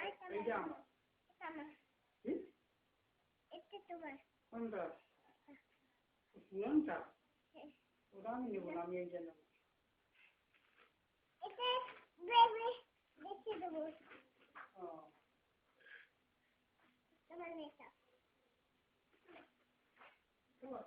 Ama. Tamam. Biz İşte duvar. onda. Usulunca. Ulan mı bulamayacağım? İşte böyle dişi duvar. Aa. Tamam neyse. Tamam.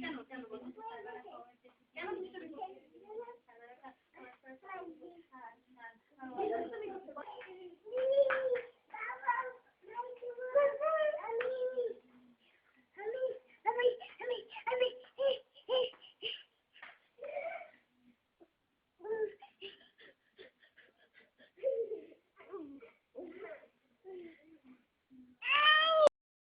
কেন কেন